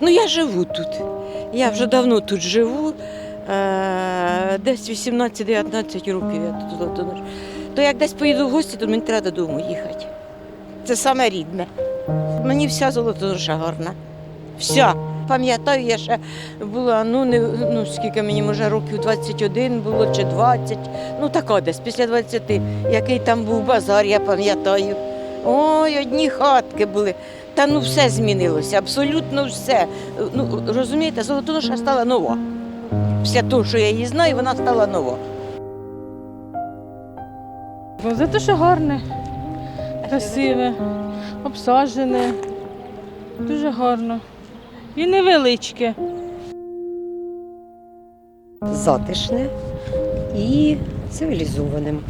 Ну, я живу тут. Я вже давно тут живу. Е, десь 18-19 років я тут. То як десь поїду в гості, то мені треба додому їхати. Це саме рідне. Мені вся золотоноша гарна. Вся. Пам'ятаю, я ще була, ну, не, ну скільки мені, може, років 21 було чи 20, ну тако десь після 20, який там був базар, я пам'ятаю. Ой, одні хатки були. Та ну все змінилося, абсолютно все. Ну, розумієте, Золотоноша стала нова. Після того, що я її знаю, вона стала нова. Бо за те, що гарне, красиве, обсаджене, дуже гарно. І невеличке. затишне і цивілізованим.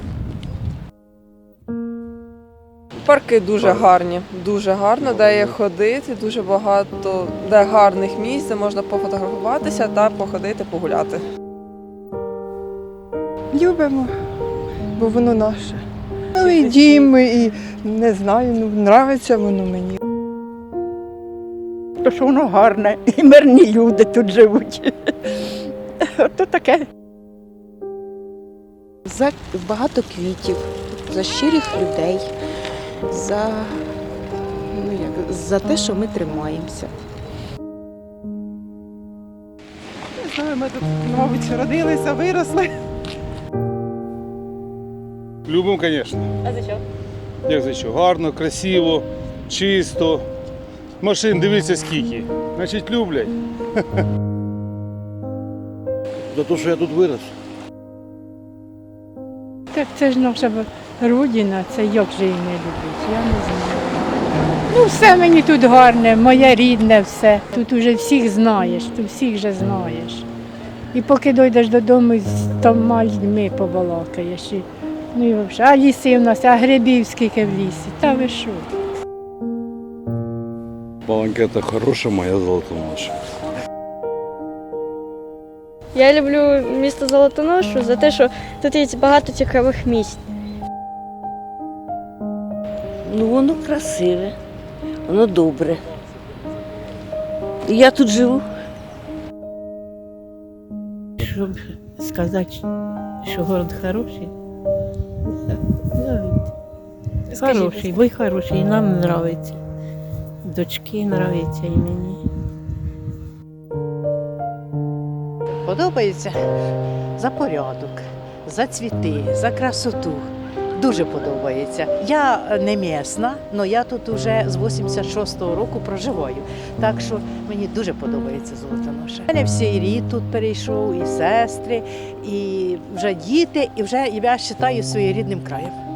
Парки дуже гарні, дуже гарно, де є ходити, дуже багато де гарних місць, де можна пофотографуватися та походити, погуляти. Любимо, бо воно наше. Ну і дім, і не знаю, ну нравиться воно мені. То що воно гарне, і мирні люди тут живуть. Ото таке. за багато квітів, за щирих людей, за, ну як, за те, що ми тримаємося. Не знаю, ми тут, мабуть, родилися, виросли. Любимо, звісно. А за що? Як за що? Гарно, красиво, чисто. Машин дивіться скільки. Значить, люблять. За те, що я тут вирос. Так це ж наша родина, це як же її не любить, я не знаю. Ну, все мені тут гарне, моє рідне все. Тут уже всіх знаєш, тут всіх вже знаєш. І поки дійдеш додому, з тома людьми побалакаєш. І, ну і взагалі, а ліси в нас, а грибів скільки в лісі. Та ви що? Баланкета хороша, моя золотоноша. Я люблю місто Золотоношу за те, що тут є багато цікавих місць. Ну, воно красиве, воно добре. Я тут живу. Щоб сказати, що город хороший. Хороший, бо й хороший, нам подобається. Дочки подобається і мені. Подобається за порядок, за цвіти, за красоту. Дуже подобається. Я е, не місна, але я тут вже з 86-го року проживаю. Так що мені дуже подобається золотоноша. У Мене всі рід тут перейшов, і сестри, і вже діти, і вже я вважаю своїм рідним краєм.